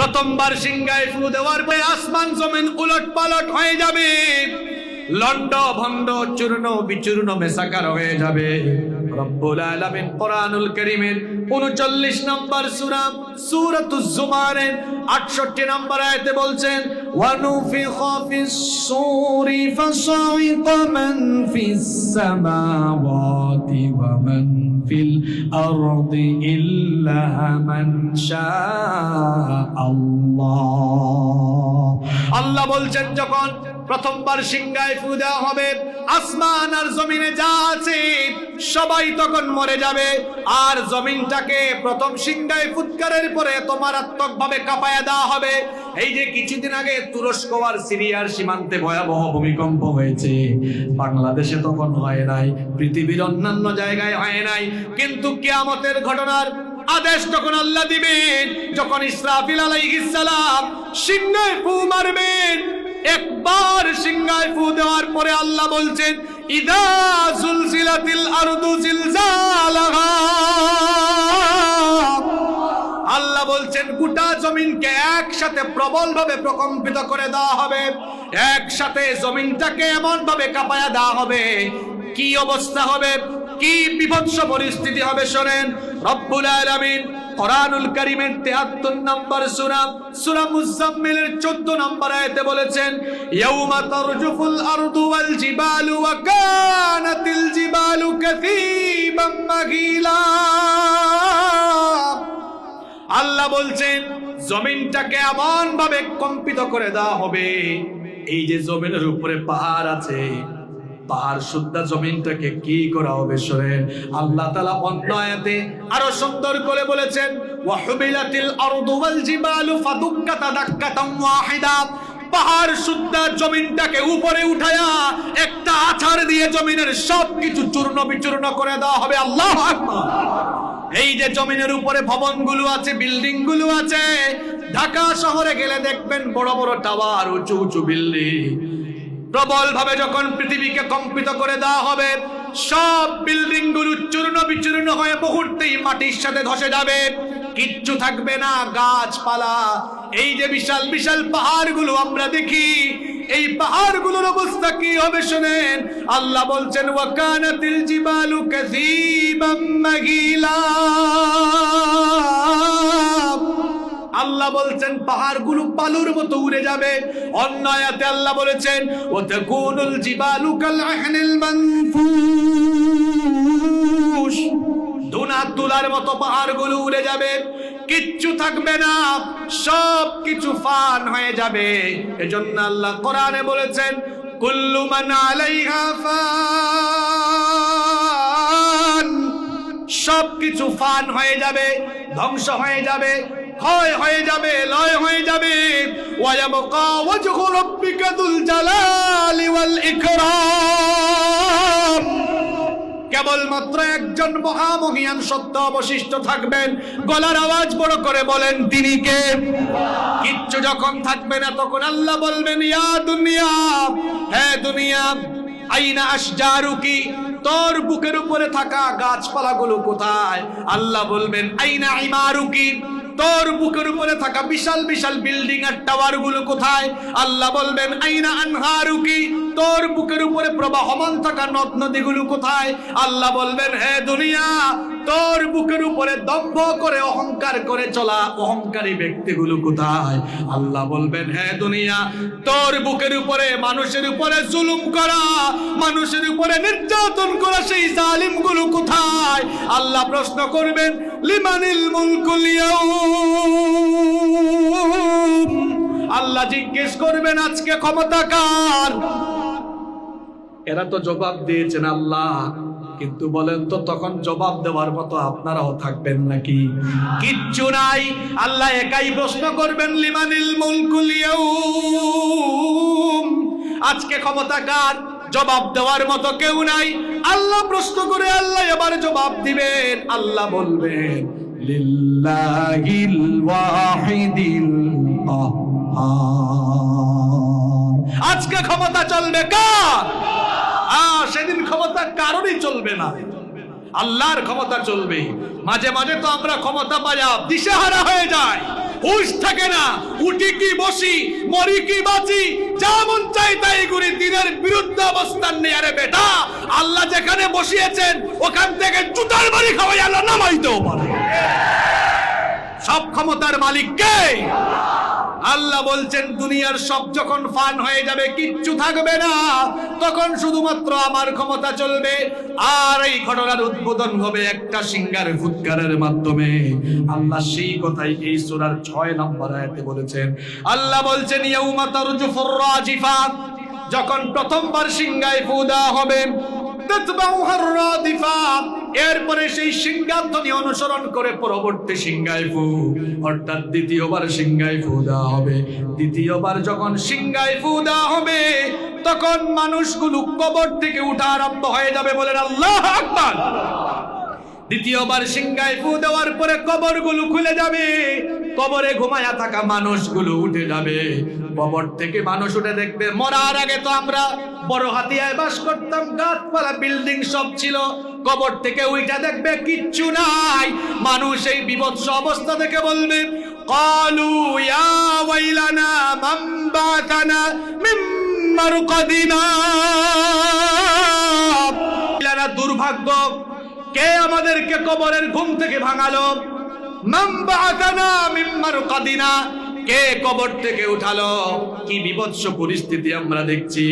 প্রথমবার সিংহায় ফু দেওয়ার পরে আসমান জমিন উলট পালট হয়ে যাবে। লন্ড ভন্ড চূর্ণ, বিচূর্ণ, মেসাকার হয়ে যাবে। রব্বুল আলামিন কোরআনুল কারীমের 39 নম্বর সূরা, সূরাতুজ জুমারের 68 নম্বর আয়াতে বলছেন ওয়ানুফিখা ফিস সূরি ফাসাইকা মান ফিস সামাওয়াতি ওয়া মান ফিল আরদি ইল্লা মান আল্লাহ আল্লাহ বলছেন যখন প্রথমবার সিংহায় ফু দেওয়া হবে। আসমান আর জমিনে যা আছে, সবাই তখন মরে যাবে। আর জমিনটাকে প্রথম সিংহায় ফুৎকারের পরে মারাত্মক ভাবে কাঁপায়া দেওয়া হবে। এই যে কিছুদিন আগে তুরস্ক আর সিরিয়ার সীমান্তে ভয়াবহ ভূমিকম্প হয়েছে, বাংলাদেশে তখন হয় নাই, পৃথিবীর অন্যান্য জায়গায় হয় নাই। কিন্তু কেয়ামতের ঘটনার আদেশ যখন আল্লাহ দিবেন, যখন ইসরাফিল আলাইহিস সালাম সিংহায় ফু মারবেন একবার সিংহায় ফু দেওয়ার পরে আল্লাহ বলছেন আল্লাহ বলছেন, গোটা জমিনকে একসাথে প্রবল ভাবে প্রকম্পিত করে দেওয়া হবে। একসাথে জমিনটাকে এমন ভাবে কাঁপায়া দেওয়া হবে। কি অবস্থা হবে? কি বিভৎস পরিস্থিতি হবে শোনেন। রব্বুল আলামিন কোরআনুল কারীমের 73 নম্বর সূরা সূরা মুজাম্মিলের 14 নম্বর আয়াতে বলেছেন, ইয়াউমা তারজুফুল আরদু ওয়াল জিবালু ওয়া কানাতিল জিবালু কাসীবাম মাগিলা। আল্লাহ বলছেন, জমিনটাকে এমন ভাবে কম্পিত করে দেওয়া হবে, এই যে জমিনের উপরে পাহাড় আছে পাহাড় শুদ্ধা জমিনটাকে কি করা হবে শোনেন? আল্লাহ তালা অন্য আয়াতে আরও সুন্দর করে বলেছেন ওয়াহুবিলাতিল আরদু জিবালু ফাদুক্কাতা দাক্কাতাম ওয়াহিদা। পাহাড় শুদ্ধা জমিনটাকে উপরে উঠায়া একটা আছাড় দিয়ে জমিনের সবকিছু চূর্ণ বিচূর্ণ করে দেওয়া হবে। আল্লাহ এই যে জমিনের উপরে ভবনগুলো আছে বিল্ডিংগুলো আছে, ঢাকা শহরে গেলে দেখবেন বড় বড় টাওয়ার, উঁচু উঁচু বিল্ডিং। প্রবল ভাবে যখন পৃথিবীকে কম্পিত করে দেওয়া হবে, সব বিল্ডিংগুলো চূর্ণ বিচূর্ণ হয়ে মুহূর্তেই মাটির সাথে ধসে যাবে। কিচ্ছু থাকবে না, গাছপালা। এই যে বিশাল বিশাল পাহাড়গুলো আমরা দেখি, এই পাহাড়গুলোর অবস্থা কি হবে শুনেন? আল্লাহ বলছেন ওয়াকানাতিল জিবালু কাসীবাম মাগিলা। আল্লাহ বলছেন, পাহাড়গুলো বালুর মতো উড়ে যাবে। অন্য আয়াতে আল্লাহ বলেছেন ও তাকুনুল জিবালু কাল আহনিল মানফুস। দুনা তুলার মতো পাহাড়গুলো উড়ে যাবে। কিচ্ছু থাকবে না সব কিছু ফান হয়ে যাবে। এজন্য আল্লাহ কোরআনে বলেছেন, কুল্লু মান আলাইহা ফান। সবকিছু ফান হয়ে যাবে, ধ্বংস হয়ে যাবে। ক্ষয় হয়ে যাবে, লয় হয়ে যাবে। ওয়ায়াবকা ওয়াজহু রাব্বিকা দুল জালালি ওয়াল ইকরাম। কেবলমাত্র একজন মহামহিয়ান সত্য অবশিষ্ট থাকবেন। গলার আওয়াজ বড় করে বলেন, তিনি কে? কিচ্ছু যখন থাকবে না তখন আল্লাহ বলবেন, ইয়া দুনিয়া। হ্যাঁ দুনিয়া, আইনা আশজারুকি তোর বুকের উপরে থাকা গাছপালাগুলো কোথায়? আল্লাহ বলবেন, আইনা ইমারুকি তোর বুকের উপরে থাকা বিশাল বিশাল বিল্ডিং আর টাওয়ারগুলো কোথায়? আল্লাহ বলবেন, আইনা আনহারুকি? তোর বুকের উপরে প্রবাহমান থাকা নদ নদীগুলো কোথায়? আল্লাহ বলবেন, হে দুনিয়া, তোর বুকের উপরে দম্ভ করে অহংকার করে চলা অহংকারী ব্যক্তিগুলো কোথায়? আল্লাহ বলবেন, হে দুনিয়া, তোর বুকের উপরে মানুষের উপরে জুলুম করা, মানুষের উপরে নির্যাতন করা সেই জালিমগুলো কোথায়? আল্লাহ প্রশ্ন করবেন, লিমানিল মুলকুল আল্লাহ জিজ্ঞেস করবেন, আজকে ক্ষমতা কার? এরা তো জবাব দিয়েছেন আল্লাহ। কিন্তু বলেন তো তখন জবাব দেওয়ার মতো আপনারাও থাকবেন নাকি? কিচ্ছু নাই। আল্লাহ একাই প্রশ্ন করবেন, লিমানিল মুলকুল ইয়াউম আজকে ক্ষমতা কার? জবাব দেওয়ার মতো কেউ নাই। আল্লাহ প্রশ্ন করে আল্লাহ এবার জবাব দিবেন। আল্লাহ বলবেন, লিল্লাহিল ওয়াহিদিল আজকে ক্ষমতা চলবে কার? সেদিন ক্ষমতা কারোরই চলবে না। আল্লাহর ক্ষমতা চলবে। মাঝে মাঝে তো আমরা ক্ষমতা পাইয়া দিশেহারা হয়ে যায় হুশ থাকে না, উঠি কি বসি, মরি কি বাঁচি যেমন চাই তাই করি। দিনের বিরুদ্ধে অবস্থান নেই। আরে বেটা, আল্লাহ যেখানে বসিয়েছেন, ওখান থেকে জুতার বাড়ি খাওয়াই আল্লাহ নামাইতেও পারে। সব ক্ষমতার মালিক কে? আল্লাহ বলছেন, দুনিয়ার সব যখন ফান হয়ে যাবে, কিচ্ছু থাকবে না। তখন শুধুমাত্র আমার ক্ষমতা চলবে। আর এই ঘটনার উদ্বোধন হবে একটা সিঙ্গার ফুৎকারের মাধ্যমে। আল্লাহ সেই কথাই এই সূরার 6 নম্বর আয়াতে বলেছেন। আল্লাহ বলছেন, ইয়াউমা তারজুফুর রাজিফা যখন প্রথমবার সিঙ্গায় ফুদা হবে, তাতবাউহার রাদিফা এরপরে সেই সিংহাধ্বনি অনুসরণ করে পরবর্তী সিংহায় ফু অর্থাৎ দ্বিতীয়বার সিংহায় ফু দেওয়া হবে। দ্বিতীয়বার যখন সিংহায় ফু দেওয়া হবে, তখন মানুষগুলো কবর থেকে উঠা আরম্ভ হয়ে যাবে বলেন আল্লাহ আকবার। দ্বিতীয়বার সিংহায় ফু দেওয়ার পরে কবরগুলো খুলে যাবে, কবরে ঘুমায়া থাকা মানুষগুলো উঠে যাবে। কবর থেকে মানুষ উঠে দেখবে, মরার আগে তো আমরা বড় হাতিয়ায় বাস করতাম, গাছপালা বিল্ডিং সব ছিল। কবর থেকে উইটা দেখবে কিচ্ছু নাই। মানুষ এই বিভৎস অবস্থা থেকে বলবে, কালু ইয়া ওয়াইলানা বাতানা মিন মারকাদিনা। ইলানা দুর্ভাগ্য, কে আমাদেরকে কবরের ঘুম থেকে ভাঙালো? মান বাতানা মিন মারকাদিনা। কে কবর থেকে উঠালো? কি বিভৎস পরিস্থিতি আমরা দেখছি।